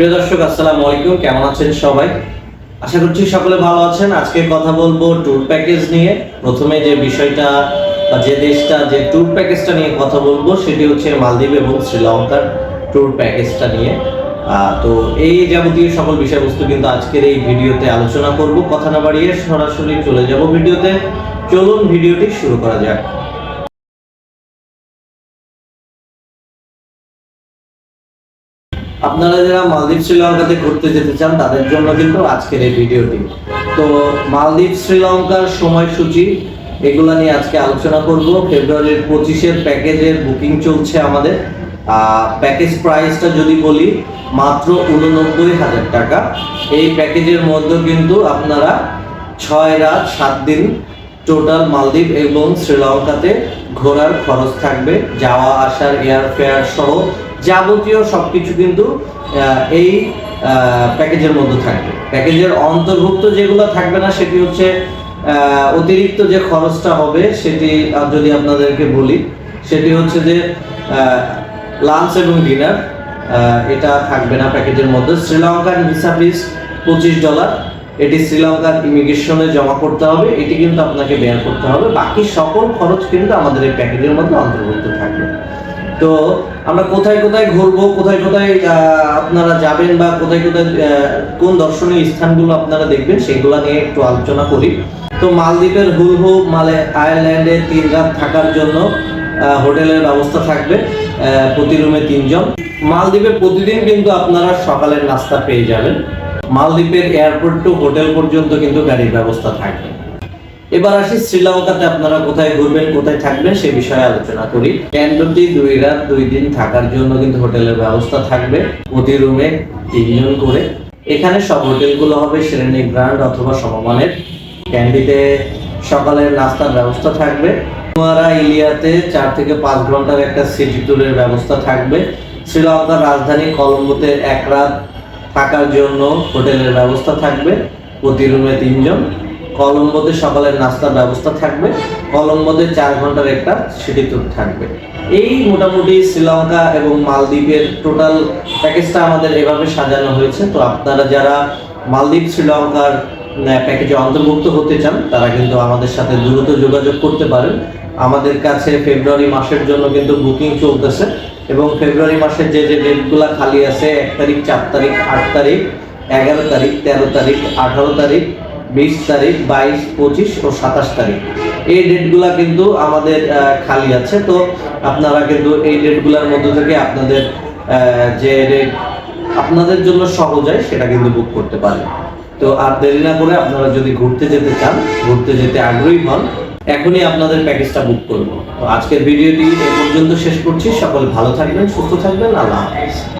প্রিয় দর্শক, আসসালামু আলাইকুম। কেমন আছেন সবাই? আশা করছি সকলে ভালো আছেন। আজকে কথা বলব ট্যুর প্যাকেজ নিয়ে। প্রথমে যে বিষয়টা বা যে দেশটা, যে ট্যুর প্যাকেজটা নিয়ে কথা বলব, সেটি হচ্ছে মালদ্বীপ এবং শ্রীলঙ্কার ট্যুর প্যাকেজটা নিয়ে। তো এই যাবতীয় সকল বিষয়বস্তু কিন্তু আজকের এই ভিডিওতে আলোচনা করব। কথা না বাড়িয়ে সরাসরি চলে যাব ভিডিওতে। চলুন ভিডিওটি শুরু করা যাক। আপনারা যারা মালদ্বীপ, শ্রীলঙ্কাতে ঘুরতে যেতে চান, তাদের জন্য কিন্তু আজকের এই ভিডিওটি। তো মালদ্বীপ, শ্রীলঙ্কার সময়সূচি, এগুলো নিয়ে আজকে আলোচনা করব। ফেব্রুয়ারির পঁচিশের প্যাকেজের বুকিং চলছে আমাদের। প্যাকেজ প্রাইসটা যদি বলি, মাত্র উননব্বই হাজার টাকা। এই প্যাকেজের মধ্যে কিন্তু আপনারা ছয় রাত, সাত দিন টোটাল মালদ্বীপ এবং শ্রীলঙ্কাতে ঘোরার খরচ থাকবে। যাওয়া, আসার, এয়ার ফেয়ার সহ যাবতীয় সবকিছু কিন্তু এই প্যাকেজের মধ্যে থাকবে। প্যাকেজের অন্তর্ভুক্ত যেগুলো থাকবে না, সেটি হচ্ছে অতিরিক্ত যে খরচটা হবে, সেটি যদি আপনাদেরকে বলি, সেটি হচ্ছে যে লাঞ্চ এবং ডিনার এটা থাকবে না প্যাকেজের মধ্যে। শ্রীলঙ্কার ভিসা ফিস পঁচিশ ডলার। এটি শ্রীলঙ্কার ইমিগ্রেশনে জমা করতে হবে, এটি কিন্তু আপনাকে বেয়ার করতে হবে। বাকি সকল খরচ কিন্তু আমাদের এই প্যাকেজের মধ্যে অন্তর্ভুক্ত থাকবে। তো আমরা কোথায় কোথায় ঘুরবো, কোথায় কোথায় আপনারা যাবেন বা কোথায় কোথায় কোন দর্শনীয় স্থানগুলো আপনারা দেখবেন সেগুলো নিয়ে একটু আলোচনা করি। তো মালদ্বীপের হুলহু মালে, আয়ারল্যান্ডে তিন রাত থাকার জন্য হোটেলের ব্যবস্থা থাকবে প্রতি রুমে তিনজন। মালদ্বীপে প্রতিদিন কিন্তু আপনারা সকালের নাস্তা পেয়ে যাবেন। মালদ্বীপের এয়ারপোর্ট টু হোটেল পর্যন্ত কিন্তু গাড়ির ব্যবস্থা থাকবে। এবার আসি শ্রীলঙ্কাতে আপনারা কোথায় ঘুরবেন, কোথায় থাকবেন সে বিষয়ে আলোচনা করি। ক্যান্ডোটি দুই রাত, দুই দিন থাকার জন্য কিন্তু হোটেলের ব্যবস্থা থাকবে। প্রতি রুমে তিনজন করে। এখানে সব হোটেলগুলো হবে শ্রেণি ব্র্যান্ড অথবা সমমানের। ক্যান্ডিতে সকালের নাস্তার ব্যবস্থা থাকবে। কুয়ারা ইলিয়াতে চার থেকে পাঁচ ঘণ্টার একটা সিটি ট্যুরের ব্যবস্থা থাকবে। শ্রীলঙ্কার রাজধানী কলম্বোতে এক রাত থাকার জন্য হোটেলের ব্যবস্থা থাকবে। প্রতি রুমে তিনজন। কলম্বোতে সকালের নাস্তার ব্যবস্থা থাকবে কলম্বোতে চার ঘণ্টার একটা সিটি ট্যুর থাকবে। এই মোটামুটি শ্রীলঙ্কা এবং মালদ্বীপের টোটাল প্যাকেজটা আমাদের এভাবে সাজানো হয়েছে। তো আপনারা যারা মালদ্বীপ, শ্রীলঙ্কার প্যাকেজে অন্তর্ভুক্ত হতে চান, তারা কিন্তু আমাদের সাথে দ্রুত যোগাযোগ করতে পারেন। আমাদের কাছে ফেব্রুয়ারি মাসের জন্য কিন্তু বুকিং চলতেছে এবং ফেব্রুয়ারি মাসের যে যে ডেটগুলো খালি আছে, এক তারিখ, চার তারিখ, আট তারিখ, এগারো তারিখ, তেরো তারিখ, আঠারো তারিখ বিশ তারিখ, বাইশ, পঁচিশ ও সাতাশ তারিখ। এই ডেটগুলা কিন্তু আমাদের খালি আছে। তো আপনারা কিন্তু এই ডেটগুলোর মধ্যে থেকে আপনাদের যে ডেট আপনাদের জন্য সহজ হয়, সেটা কিন্তু বুক করতে পারেন। তো আর দেরি না করে আপনারা যদি ঘুরতে যেতে চান, ঘুরতে যেতে আগ্রহী হন, এখনই আপনাদের প্যাকেজটা বুক করব। তো আজকের ভিডিওটি এ পর্যন্ত শেষ করছি। সকলে ভালো থাকবেন, সুস্থ থাকবেন। আল্লাহ হাফেজ।